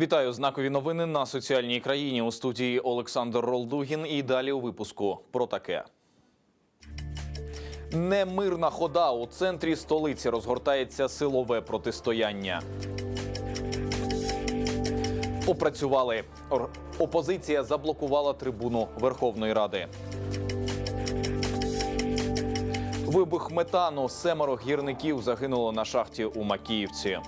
Вітаю знакові новини на соціальній країні у студії Олександр Ролдугін. І далі у випуску про таке. Немирна хода у центрі столиці розгортається силове протистояння. Опрацювали. Опозиція заблокувала трибуну Верховної Ради. Вибух метану семеро гірників загинуло на шахті у Макіївці.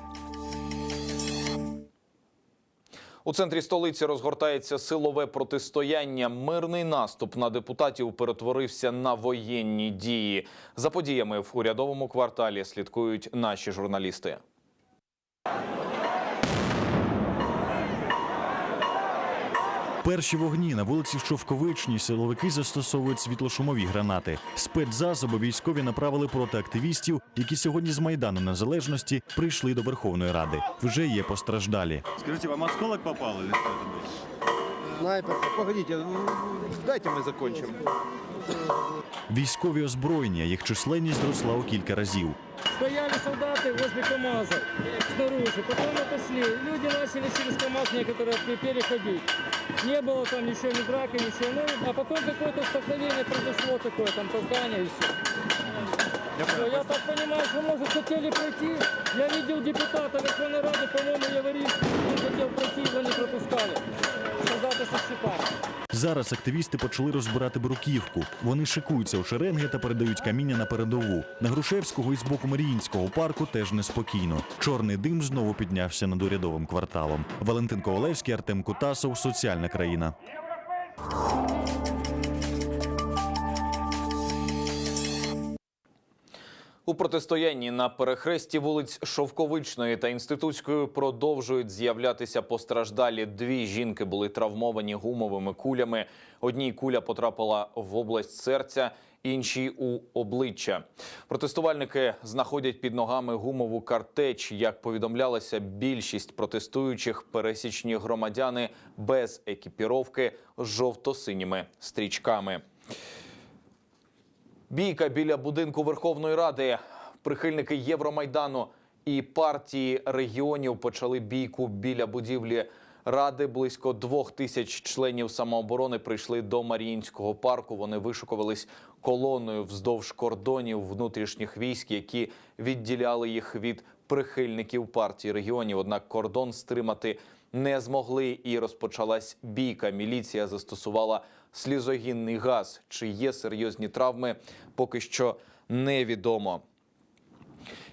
У центрі столиці розгортається силове протистояння. Мирний наступ на депутатів перетворився на воєнні дії. За подіями в урядовому кварталі слідкують наші журналісти. Перші вогні на вулиці Шовковичній силовики застосовують світлошумові гранати. Спецзасоби військові направили проти активістів, які сьогодні з майдану незалежності прийшли до Верховної Ради. Вже є постраждалі. Скажите, вам осколок попал или что это было? Снайпер. Погодите, ну, дайте мы закончим. Військові озброєння, їх численність зросла у кілька разів. Стояли солдаты возле КАМАЗа снаружи, потом отошли. Люди начали через КАМАЗ некоторые переходить. Не было там ничего, ни драки, ничего. Ну, а потом какое-то столкновение произошло такое, там толкание и все. Всё, я так понимаю, что, может, хотели пройти. Я видел депутата Верховной Рады, по-моему, Яворис, он хотел пройти, его не пропускали. Зараз активісти почали розбирати бруківку. Вони шикуються у шеренги та передають каміння на передову. На Грушевського і з боку Маріїнського парку теж неспокійно. Чорний дим знову піднявся над урядовим кварталом. Валентин Ковалевський, Артем Кутасов, Соціальна країна. У протистоянні на перехресті вулиць Шовковичної та Інститутської продовжують з'являтися постраждалі. Дві жінки були травмовані гумовими кулями. Одній куля потрапила в область серця, іншій у обличчя. Протестувальники знаходять під ногами гумову картеч. Як повідомлялося, більшість протестуючих пересічні громадяни без екіпіровки з жовто-синіми стрічками. Бійка біля будинку Верховної Ради. Прихильники Євромайдану і партії регіонів почали бійку біля будівлі ради. Близько двох тисяч членів самооборони прийшли до Маріїнського парку. Вони вишукувались колоною вздовж кордонів внутрішніх військ, які відділяли їх від прихильників партії регіонів. Однак кордон стримати не змогли, і розпочалась бійка. Міліція застосувала слізогінний газ. Чи є серйозні травми, поки що невідомо.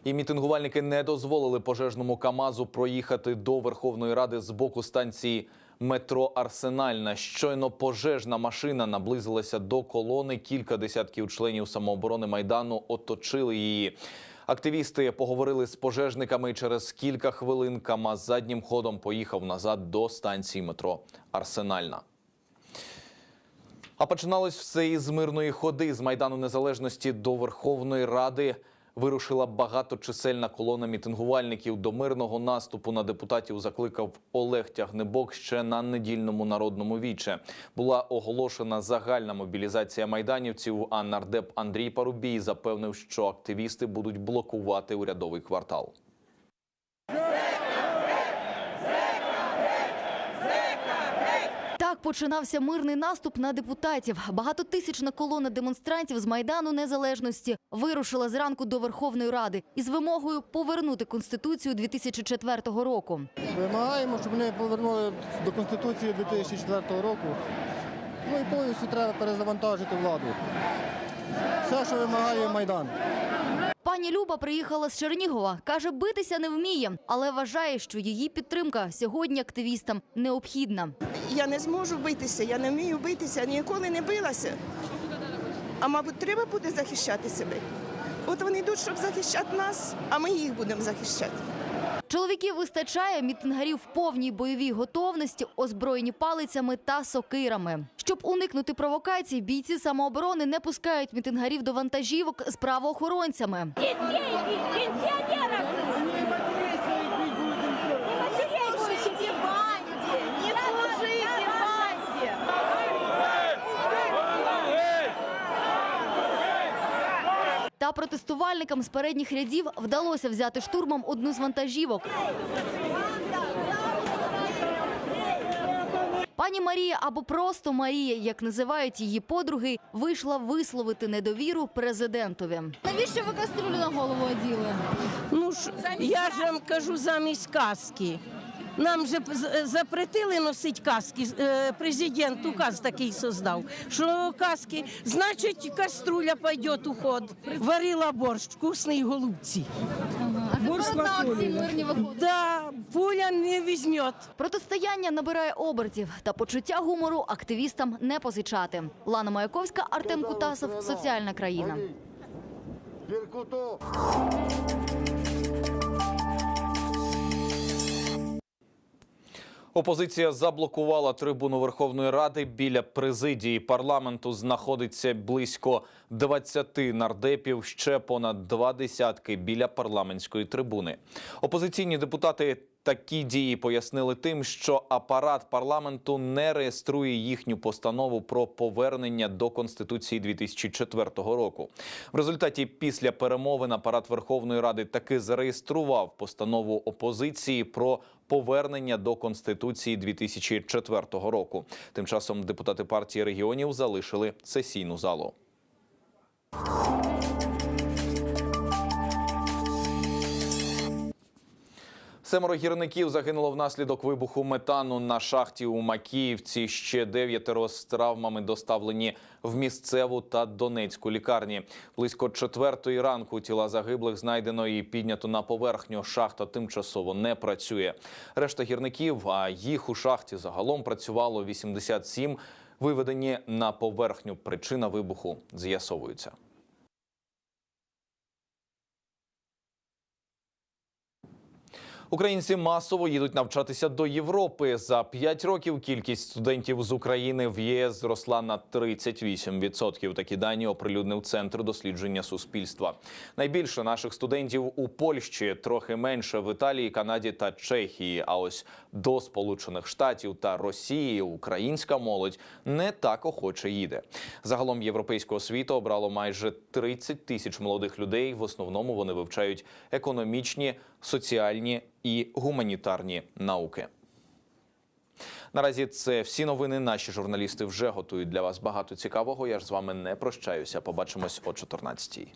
І мітингувальники не дозволили пожежному Камазу проїхати до Верховної Ради з боку станції метро Арсенальна. Щойно пожежна машина наблизилася до колони. Кілька десятків членів самооборони майдану оточили її. Активісти поговорили з пожежниками. і Через кілька хвилин Камаз заднім ходом поїхав назад до станції метро Арсенальна. А починалось все із мирної ходи з майдану незалежності до Верховної Ради. Вирушила багаточисельна колона мітингувальників до мирного наступу на депутатів. Закликав Олег Тягнебок ще на недільному народному віче. Була оголошена загальна мобілізація майданівців. А нардеп Андрій Парубій запевнив, що активісти будуть блокувати урядовий квартал. Так починався мирний наступ на депутатів. Багатотисячна колона демонстрантів з майдану незалежності вирушила зранку до Верховної Ради із вимогою повернути конституцію 2004 року. Вимагаємо, щоб вони повернули до Конституції 2004 року. Ну і повністю треба перезавантажити владу. Все, що вимагає Майдан. Пані Люба приїхала з Чернігова. каже, битися не вміє, але вважає, що її підтримка сьогодні активістам необхідна. Я не зможу битися, я не вмію битися, ніколи не билася. А мабуть, треба буде захищати себе. От вони йдуть, щоб захищати нас, а ми їх будемо захищати. Чоловіків вистачає мітингарів в повній бойовій готовності, озброєні палицями та сокирами. Щоб уникнути провокацій, бійці самооборони не пускають мітингарів до вантажівок з правоохоронцями. Та протестувальникам з передніх рядів вдалося взяти штурмом одну з вантажівок. Пані Марія або просто Марія, як називають її подруги, вийшла висловити недовіру президентові. Навіщо ви кастрюлю на голову оділи? Ну ж, я ж вам кажу замість каски. Нам же з- запретили носити каски. Е, Президент указ такий создав, що каски, значить, каструля пойде у ход. Варила борщ, вкусний голубці. А тепер на акції мирні виходить. Да, пуля не візьмет. Протистояння набирає обертів та почуття гумору активістам не позичати. Лана Маяковська, Артем Кутасов, соціальна країна. Опозиція заблокувала трибуну Верховної Ради. Біля президії парламенту знаходиться близько 20 нардепів, ще понад два десятки біля парламентської трибуни. Опозиційні депутати такі дії пояснили тим, що апарат парламенту не реєструє їхню постанову про повернення до конституції 2004 року. В результаті після перемовин апарат Верховної Ради таки зареєстрував постанову опозиції про повернення до конституції 2004 року. Тим часом депутати партії регіонів залишили сесійну залу. Семеро гірників загинуло внаслідок вибуху метану на шахті у Макіївці. Ще дев'ятеро з травмами доставлені в місцеву та Донецьку лікарні. Близько четвертої ранку тіла загиблих знайдено і піднято на поверхню. Шахта тимчасово не працює. Решта гірників, а їх у шахті загалом працювало 87, виведені на поверхню. Причина вибуху з'ясовується. Українці масово їдуть навчатися до Європи. За 5 років кількість студентів з України в ЄС зросла на 38%. Такі дані оприлюднив центр дослідження суспільства. Найбільше наших студентів у Польщі, трохи менше в Італії, Канаді та Чехії. А ось до Сполучених Штатів та Росії українська молодь не так охоче їде. Загалом європейську освіту обрало майже 30 тисяч молодих людей. В основному вони вивчають економічні, соціальні і гуманітарні науки. Наразі це всі новини. Наші журналісти вже готують для вас багато цікавого. Я ж з вами не прощаюся. Побачимось о 14-й.